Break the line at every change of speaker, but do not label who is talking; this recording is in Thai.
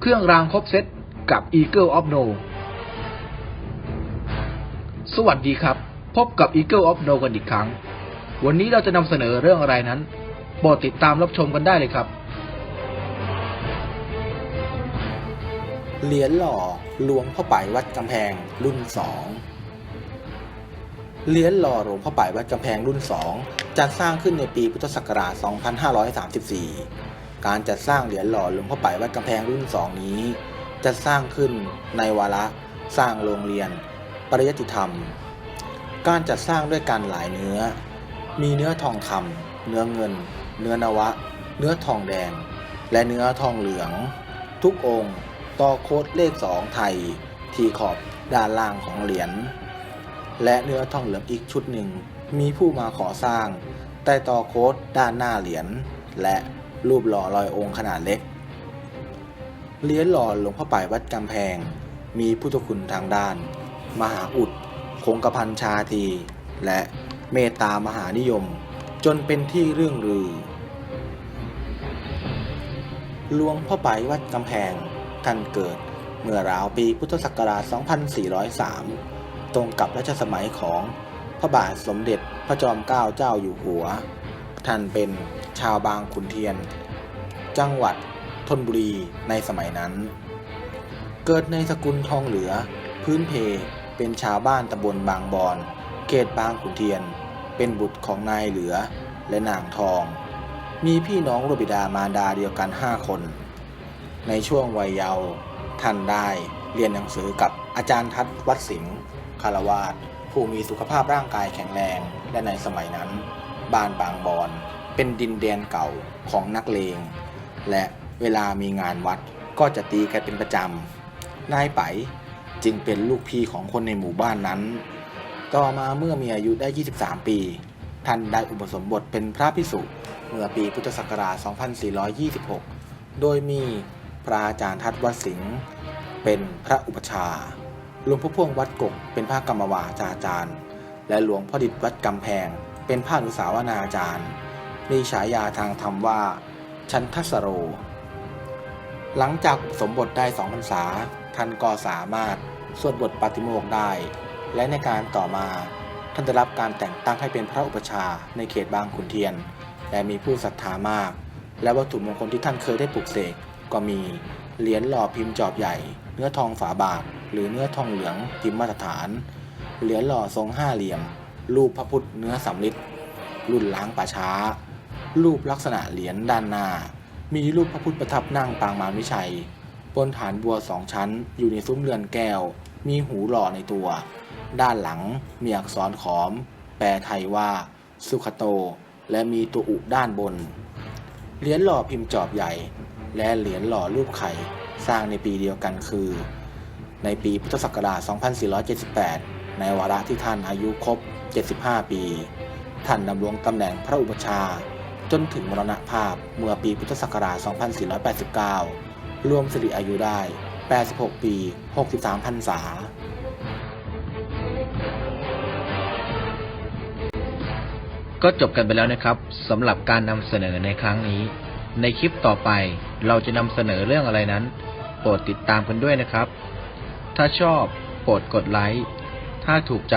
เครื่องรางครบเซตกับ Eagle of No สวัสดีครับ พบกับ Eagle of No กันอีกครั้ง วันนี้เราจะนำเสนอเรื่องอะไรนั้นโปรดติดตามรับชมกันได้เลยครับ
เหรียญหล่อหลวงพ่อไปวัดกำแพงรุ่นสองเหรียญหล่อหลวงพ่อไปวัดกำแพงรุ่นสองจัดสร้างขึ้นในปีพุทธศักราช 2534 การจัดสร้างเหรียญหล่อหลวงพ่อไปวัดกำแพงรุ่นสองนี้จะสร้างขึ้นในวาระสร้างโรงเรียน ปริยติธรรม การจัดสร้างด้วยการหลายเนื้อ มีเนื้อทองคำเนื้อเงิน เนื้อนวะ เนื้อทองแดง และเนื้อทองเหลือง ทุกองค์ต่อโคดเลขสองไทย ที่ขอบด้านล่างของเหรียญและเนื้อทองเหลืองอีกชุดหนึ่ง มีผู้มาขอสร้างแต่ต่อโคดด้านหน้าเหรียญและ รูปหล่อลอยองค์ขนาดเล็กเหรียญหล่อหลวงพ่อป่ายวัดกำแพง มีพุทธคุณทางด้าน มหาอุด คงกระพันชาที และเมตตามหานิยม จนเป็นที่เรื่องลือ หลวงพ่อไปวัดกำแพงท่านเกิดเมื่อราวปีพุทธศักราช 2403 ตรงกับรัชสมัยของพระบาทสมเด็จพระจอมเกล้าเจ้าอยู่หัว ท่านเป็นชาวบางขุนเทียน จังหวัดธนบุรีในสมัยนั้น เกิดในสกุลทองเหลือ พื้นเพเป็นชาวบ้านตำบลบางบอน เขตบางขุนเทียน เป็นบุตรของนายเหลือและนางทอง มีพี่น้องรบิดามารดาเดียวกันห้าคน ในช่วงวัยเยาว์ท่านได้เรียนหนังสือกับอาจารย์ทัศวัดสิงห์คารวาสผู้มีสุขภาพร่างกายแข็งแรงและในสมัยนั้น บ้านบางบอน เป็นดินแดนเก่าของนักเลง และเวลามีงานวัดก็จะตีกันเป็นประจำนายไปจึงเป็นลูกพี่ของคนในหมู่บ้านนั้น ต่อมาเมื่อมีอายุได้ 23 ปี ท่านได้อุปสมบทเป็นพระภิกษุเมื่อปีพุทธศักราช 2426 โดยมีพระอาจารย์ทัดวัดสิงห์เป็นพระอุปชาหลวงพ่อพ่วงวัดกกเป็นพระกรรมวาจาจารย์ และหลวงพ่อดิษวัดกำแพง เป็นพระอนุสาวนาจารย์ มีฉายาทางธรรมว่า ชันทัสโร หลังจากสมบทได้สองพรรษา ท่านก็สามารถสวดบทปาติโมกข์ได้ และในการต่อมาท่านได้รับการแต่งตั้งให้เป็นพระอุปชาในเขตบางขุนเทียน และมีผู้ศรัทธามาก และวัตถุมงคลที่ท่านเคยได้ปลุกเสกก็มีเหรียญหล่อพิมพ์จอบใหญ่ เนื้อทองฝาบาท หรือเนื้อทองเหลืองพิมพ์มาตรฐาน เหรียญหล่อทรงห้าเหลี่ยม รูปพระพุทธเนื้อสำริดรุ่นล้างป่าช้า รูปลักษณะเหรียญด้านหน้า มีรูปพระพุทธประทับนั่งปางมารวิชัย บนฐานบัวสองชั้น อยู่ในซุ้มเรือนแก้ว มีหูหล่อในตัว ด้านหลังมีอักษรขอม แปลไทยว่า สุขโต และมีตัวอุด้านบน เหรียญหล่อพิมพ์จอบใหญ่ และเหรียญหล่อรูปไข่สร้างในปีเดียวกันคือ ในปีพุทธศักราช 2478 ในวาระที่ท่านอายุครบ 75 ปี ท่านดำรงตำแหน่งพระอุปชา จนถึงมรณภาพเมื่อปีพุทธศักราช 2489 รวมสิริอายุได้ 86 ปี 63 พรรษา
ก็จบกันไปแล้วนะครับสำหรับการนำเสนอในครั้งนี้ ในคลิปต่อไปเราจะนำเสนอเรื่องอะไรนั้น โปรดติดตามกันด้วยนะครับ ถ้าชอบโปรดกดไลค์ถ้าถูกใจ